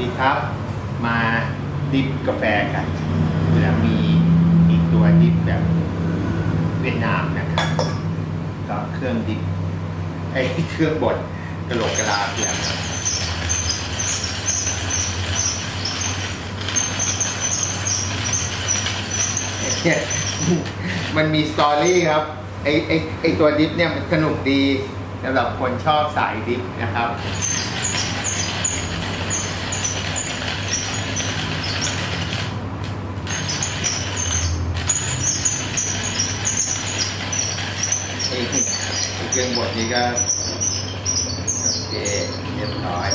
ดีครับ มาดิฟกาแฟกันแล้วมีอีกตัวดิฟแบบเวียดนามนะครับก็เครื่องดิฟไอ้เครื่องบดกระโหลกกระลาเพียงเนี่ยมันมีสตอรี่ครับ ไอไอไอตัวดิฟเนี่ยมันสนุกดีสำหรับคนชอบสายดิฟนะครับ ไอ้ไอ้ เครื่องบดนี้ก็โอเคเรียบร้อย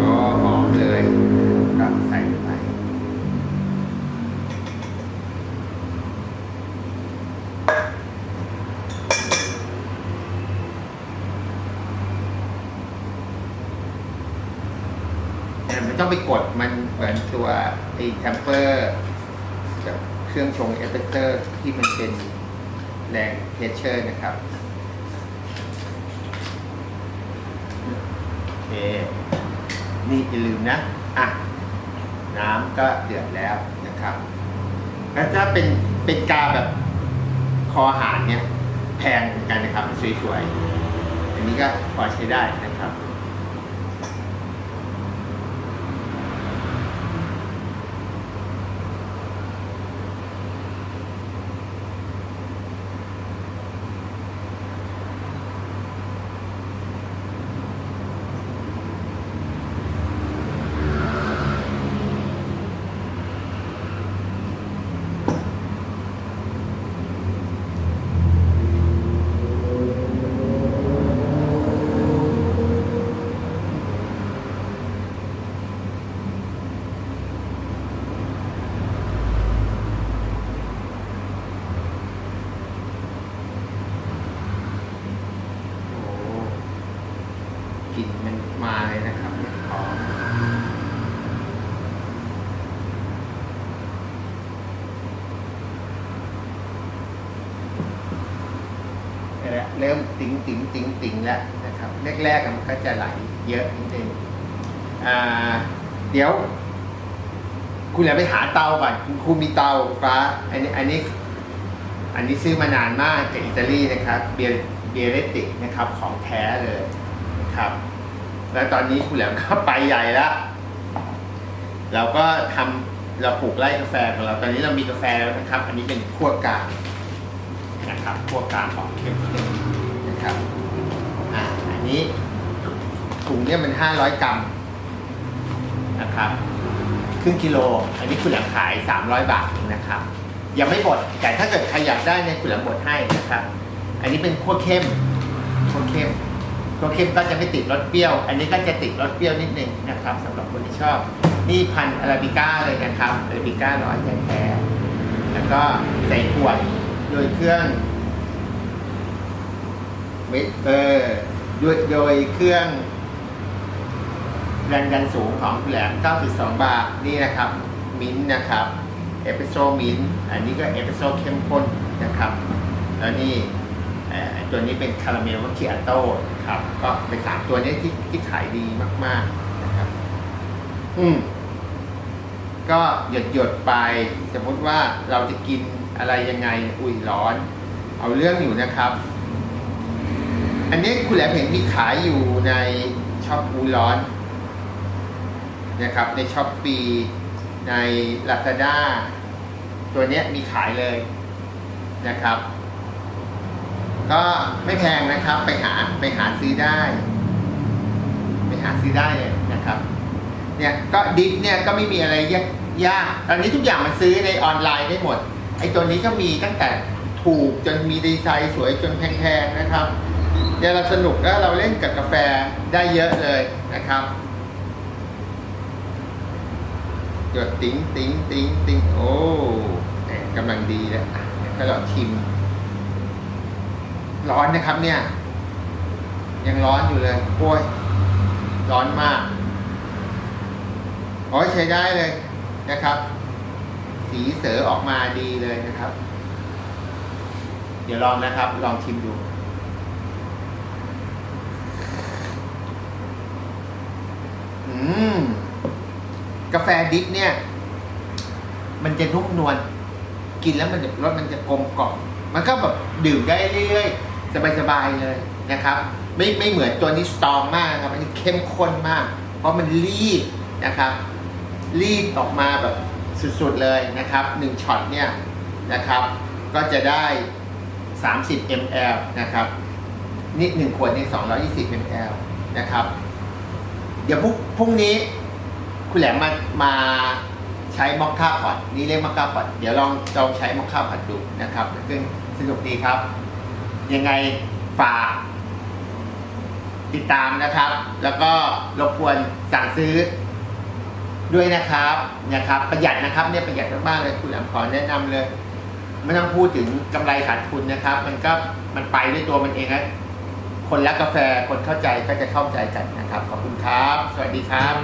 ก็หอมเลยครับใส่ไปแต่ไม่ต้องไปกดมันเหมือนตัวไอ้แทมเปอร์ เครื่องชงเอสเปรสเซอร์ที่มันเป็นแรงเพชเชอร์นะครับโอเคนี่อย่าลืมนะ อะ น้ำก็เดือดแล้วนะครับแล้วถ้าเป็นเป็นกาแบบคอหารเนี่ยแพงเหมือนกันนะครับสวยๆ อันนี้ก็พอใช้ได้นะครับ โอ้กลิ่นมันมาเลยนะครับหอม เนี่ยและเริ่มติ๋งติ๋งติ๋งติ๋งแล้วนะครับแรกๆมันก็จะไหลเยอะนิดนึงเดี๋ยว คุณอย่าไปหาเตาก่อนคุณครูมีเตาฟ้า อันนี้อันนี้ อันนี้ซื้อมานานมากจากอิตาลีนะครับ เบียเบียเรติกนะครับ ของแท้เลยนะครับ แล้วตอนนี้คุณแหลมก็ไปใหญ่แล้วเราก็ทำเราปลูกไร่กาแฟของเราตอนนี้เรามีกาแฟแล้วนะครับ อันนี้เป็นขั้วกลาง นะครับขั้วกลางของเข้มนะครับอ่าอันนี้ถุงเนี่ยมันห้าร้อยกรัมนะครับครึ่งกิโล อันนี้คุณหลมขาย 300 บาทนะครับยังไม่บดแต่ถ้าเกิดใครอยากได้เนี่ยคุณหลมบดให้นะครับ อันนี้เป็นขั้วเข้มขั้วเข้มขั้วเข้มก็จะไม่ติดรสเปรี้ยว อันนี้ก็จะติดรสเปรี้ยวนิดนึงนะครับสำหรับคนที่ชอบ นี่พันอาราบิก้าเลยนะครับอาราบิก้าร้อยแท้ๆแล้วก็ใส่ขวด โดยเครื่องเวทเออด้วยโดยเครื่องแรงดันสูงของแหลม 9.2 บาร์นี่นะครับ มิ้นนะครับเอสเปรสโซมิ้นอันนี้ก็เอสเปรสโซเข้มข้นนะครับ แล้วนี่ตัวนี้เป็นคาราเมลมัคคิอาโต้ครับ ก็เป็นสามตัวนี้ที่ที่ขายดีมาก ๆนะครับ อืมก็หยดหยดๆไป สมมติว่าเราจะกิน อะไรยังไงอุ่ยร้อน เอาเรื่องอยู่นะครับ อันนี้คุณแหลมเห็นมีขายอยู่ในช็อปอูร้อนนะครับ ในช้อปปีใน Lazada ตัวนี้มีขายเลยนะครับ ก็ไม่แพงนะครับ ไปหาไปหาซื้อได้ ไปหาซื้อได้เลยนะครับ เนี่ยก็ดิฟเนี่ยก็ไม่มีอะไรยากยากตอนนี้ทุกอย่างมันซื้อในออนไลน์ได้หมด ไอ้ตัวนี้ก็มีตั้งแต่ถูกจนมีดีไซน์สวยจนแพงๆนะครับเดี๋ยวเราสนุกแล้วเราเล่นกับกาแฟได้เยอะเลยนะครับหยดติ้งติ้งติ้งติ้งโอ้แหมกำลังดีแล้วอะเดี๋ยวก็ลองชิม ร้อนนะครับเนี่ย ยังร้อนอยู่เลยโอ้ยร้อนมากโอ้ยใช้ได้เลยนะครับ สีเสือออกมาดีเลยนะครับ เดี๋ยวลองนะครับ ลองชิมดูอืมกาแฟดิบเนี่ย มันจะนุ่มนวลกินแล้วมันรสมันจะกลมกล่อมมันก็แบบดื่มได้เรื่อยๆสบายๆเลยนะครับ ไม่ไม่เหมือนตัวนี้สตองมากครับมันเข้มข้นมาก เพราะมันรีดนะครับ รีดออกมาแบบ สุดๆเลยนะครับหนึ่งช็อตเนี่ยนะครับ ก็จะได้ 30 ml นะครับนี่หนึ่งขวดนี่220 ml นะครับ เดี๋ยวพรุ่งพรุ่งนี้คุณแหลมมามาใช้มอคค่าพอดนี่เรียกมอคค่าพอดเดี๋ยวลองลองใช้มอคค่าพอดดูนะครับซึ่งสนุกดีครับ ยังไงฝากติดตามนะครับ แล้วก็รบกวนสั่งซื้อ ด้วยนะครับนะครับ ประหยัดนะครับเนี่ยประหยัดมากๆเลยคุณแหลมขอแนะนำเลยไม่ต้องพูดถึงกำไรขาดทุนนะครับ มันก็มันไปด้วยตัวมันเองนะคนรักกาแฟคนเข้าใจก็จะเข้าใจกันนะครับ ขอบคุณครับ สวัสดีครับ